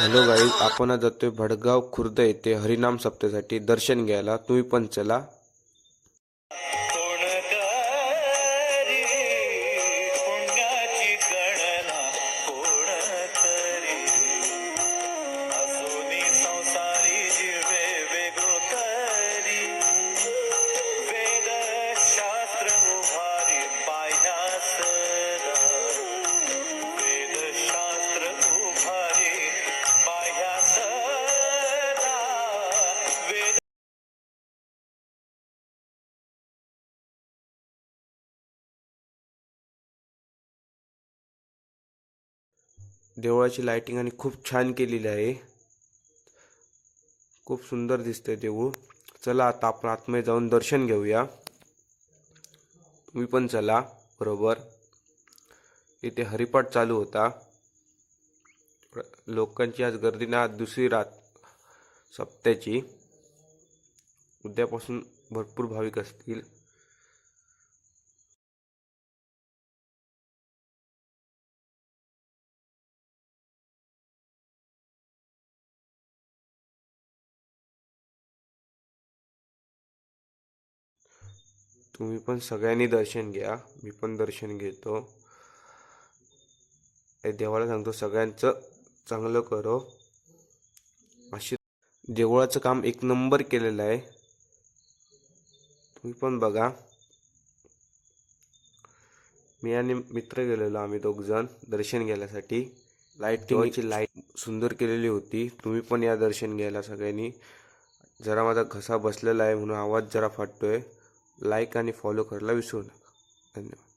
Hello guys आपण आज जातोय भडगाव खुर्द येथे हरिनाम सप्तासाठी दर्शन घ्यायला. तुम्ही पण चला. देवळाची लायटिंग आणि खूप छान केलेली आहे. खूप सुंदर दिसतंय देऊळ. चला आता आपण आतमध्ये जाऊन दर्शन घेऊया. तुम्ही पण चला बरोबर. इथे हरिपाठ चालू होता. लोकांची आज गर्दी ना आज दुसरी रात सप्त्याची. उद्यापासून भरपूर भाविक असतील. तुम्ही पण सगळ्यांनी दर्शन घ्या. मी पण दर्शन घेतो. देवाला सांगतो सगळ्यांचं चांगलं करो. अशी देवळाचं काम एक नंबर केलेलं आहे. तुम्ही पण बघा. मी आणि मित्र गेलेलो आम्ही दोघ जण दर्शन घ्यायसाठी. लाइट देवाची लाइट सुंदर केलेली होती. तुम्ही पण या दर्शन घ्यायला सगळ्यांनी. जरा माझा घसा बसलेला आहे म्हणून आवाज जरा फाटतोय. लाईक आणि फॉलो करायला विसरू नका. धन्यवाद.